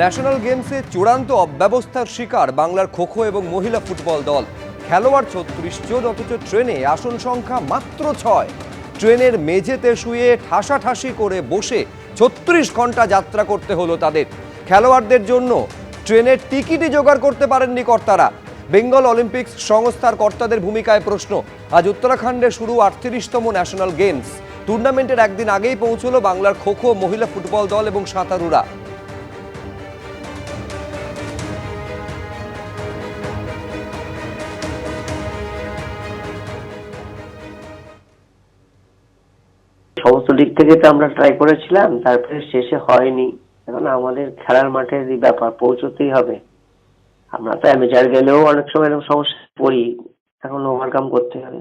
National গেমসে চূড়ান্ত অব্যবস্থার শিকার বাংলার খোখো এবং মহিলা ফুটবল দল। খেলোয়াড় ছত্রিশ জন অথচ ট্রেনে আসন সংখ্যা মাত্র ছয়। ট্রেনের মেঝেতে শুয়ে ঠাসাঠাসি করে বসে ছত্রিশ ঘণ্টা যাত্রা করতে হলো তাদের। খেলোয়াড়দের জন্য ট্রেনের টিকিটই জোগাড় করতে পারেননি কর্তারা। বেঙ্গল অলিম্পিক্স সংস্থার কর্তাদের ভূমিকায় প্রশ্ন, আজ উত্তরাখণ্ডে শুরু আটত্রিশতম ন্যাশনাল গেমস। টুর্নামেন্টের একদিন আগেই পৌঁছলো বাংলার খোখো মহিলা ফুটবল দল এবং সাঁতারুরা। সমস্ত দিক থেকে তো আমরা ট্রাই করেছিলাম, তারপরে শেষে হয়নি। এখন আমাদের খেলার মাঠের ব্যাপার পৌঁছতেই হবে। আমরা তো অ্যামেচার গেলেও অনেক সময় এরকম সমস্যা পড়ি, এখন ওভারকাম করতে হবে।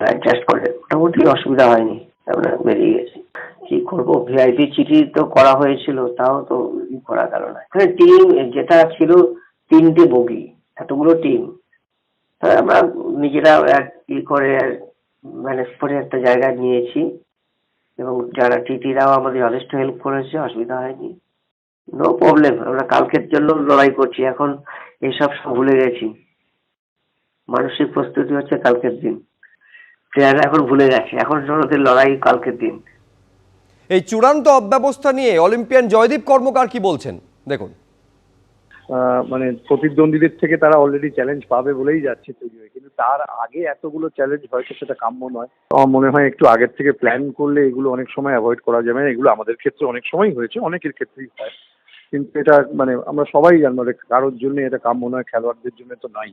অ্যাডজাস্ট করে মোটামুটি অসুবিধা হয়নি, আমরা বেরিয়ে গেছি। কি করব? ভিআইপি চিঠি তো করা হয়েছিল, তাও তো করা গেল না। এখানে টিম যেটা ছিল তিনটে বগি, এতগুলো টিম আমরা নিজেরা ই করে ম্যানেজ করে একটা জায়গা নিয়েছি। এবং যারা টিটিরাও আমাদের যথেষ্ট হেল্প করেছে, অসুবিধা হয়নি। নো প্রবলেম আমরা কালকের জন্য লড়াই করছি, এখন এইসব সব ভুলে গেছি। মানসিক প্রস্তুতি হচ্ছে কালকের দিন। প্লেয়াররা এখন ভুলে গেছে, এখন ওদের লড়াই কালকের দিন। এই চূড়ান্ত অব্যবস্থা নিয়ে অলিম্পিয়ান জয়দীপ কর্মকার কি বলছেন? দেখুন। মানে প্রতিদ্বন্দ্বীদের থেকে তারা অলরেডি চ্যালেঞ্জ পাবে বলেই যাচ্ছে তৈরি হয়ে। কিন্তু তার আগে এতগুলো চ্যালেঞ্জ হয়তো সেটা কাম্য নয়। আমার মনে হয় একটু আগের থেকে প্ল্যান করলে এগুলো অনেক সময় অ্যাভয়েড করা যাবে এগুলো আমাদের ক্ষেত্রে অনেক সময় হয়েছে, অনেকের ক্ষেত্রেই হয়। কিন্তু এটা মানে আমরা সবাই জানি মানে কারোর জন্য এটা কাম্য নয়, খেলোয়াড়দের জন্য তো নাই।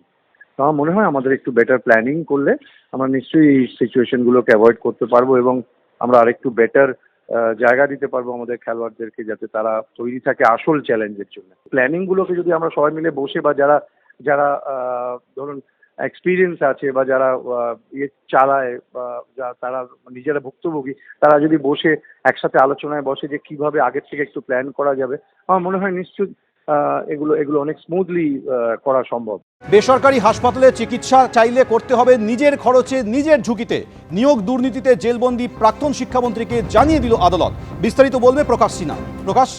তো আমার মনে হয় আমাদের একটু বেটার প্ল্যানিং করলে আমরা নিশ্চয়ই এই সিচুয়েশনগুলোকে অ্যাভয়েড করতে পারব এবং আমরা আরেকটু বেটার জায়গা দিতে পারব আমাদের খেলোয়াড়দেরকে যাতে তারা তৈরি থাকে আসল চ্যালেঞ্জের জন্য। প্ল্যানিং গুলোকে যদি আমরা সবাই মিলে বসে বা যারা যারা ধরুন এক্সপিরিয়েন্স আছে বা যারা ইয়ে চালায় বা তারা নিজেরা ভুক্তভোগী, তারা যদি বসে একসাথে আলোচনায় বসে যে কীভাবে আগের থেকে একটু প্ল্যান করা যাবে, আমার মনে হয় নিশ্চয়ই এগুলো এগুলো অনেক স্মুথলি করা সম্ভব। বেসরকারি হাসপাতালে চিকিৎসা চাইলে করতে হবে নিজের খরচে নিজের ঝুঁকিতে। নিয়োগ দুর্নীতিতে জেলবন্দি প্রাক্তন শিক্ষামন্ত্রীকে জানিয়ে দিল আদালত। বিস্তারিত বলবে প্রকাশ সিনহা। প্রকাশ?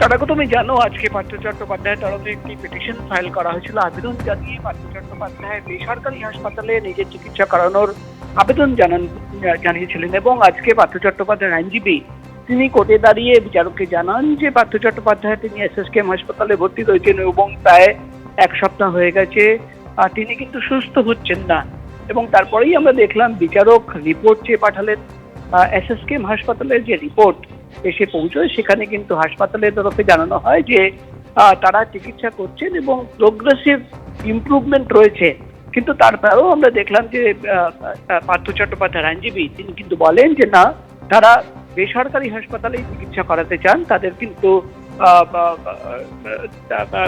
তারাকে তুমি জানো আজকে পার্থ চট্টোপাধ্যায়ের তরফে একটি পিটিশন ফাইল করা হয়েছিল। আবেদন জানিয়ে পার্থ চট্টোপাধ্যায় বেসরকারি হাসপাতালে নিজের চিকিৎসা করানোর আবেদন জানান, জানিয়েছিলেন এবং আজকে পার্থ চট্টোপাধ্যায়ের আইনজীবী তিনি কোর্টে দাঁড়িয়ে বিচারককে জানান যে পার্থ চট্টোপাধ্যায় তিনি এসএসকেএম হাসপাতালে ভর্তি রয়েছেন এবং প্রায় এক সপ্তাহ হয়ে গেছে তিনি কিন্তু সুস্থ হচ্ছেন না। এবং তারপরেই আমরা দেখলাম বিচারক রিপোর্ট চেয়ে পাঠালেন এসএসকেএম হাসপাতালের যে রিপোর্ট, এসে পৌঁছয়। সেখানে কিন্তু হাসপাতালের তরফে জানানো হয় যে তারা চিকিৎসা করছেন এবং প্রোগ্রেসিভ ইমপ্রুভমেন্ট রয়েছে। কিন্তু তারপরেও আমরা দেখলাম যে পার্থ চট্টোপাধ্যায় আইনজীবী, তিনি কিন্তু বলেন যে, না, তারা বেসরকারি হাসপাতালেই চিকিৎসা করাতে চান। তাদের কিন্তু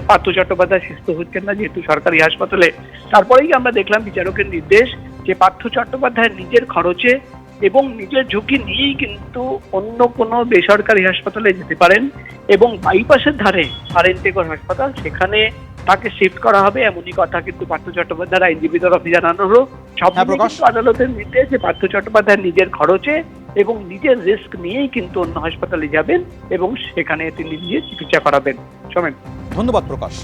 পার্থ চট্টোপাধ্যায় সুস্থ হচ্ছেন না যেহেতু সরকারি হাসপাতালে তারপরেই আমরা দেখলাম বিচারকের নির্দেশ যে পার্থ চট্টোপাধ্যায় নিজের খরচে এবং নিজের ঝুঁকি নিয়েই কিন্তু অন্য কোনো বেসরকারি হাসপাতালে যেতে পারেন এবং বাইপাসের ধারে আরেন্টেগর হাসপাতাল সেখানে তাকে শিফট করা হবে এমনই কথা কিন্তু পার্থ চট্টোপাধ্যায়ের আইনজীবী তরফে জানানো হলো সব হ্যাঁ। কিন্তু আদালতের নির্দেশ যে পার্থ চট্টোপাধ্যায় নিজের খরচে এবং নিজের রিস্ক নিয়েই কিন্তু অন্য হাসপাতালে যাবেন এবং সেখানে তিনি নিজে চিকিৎসা করাবেন। সমেন ধন্যবাদ প্রকাশ।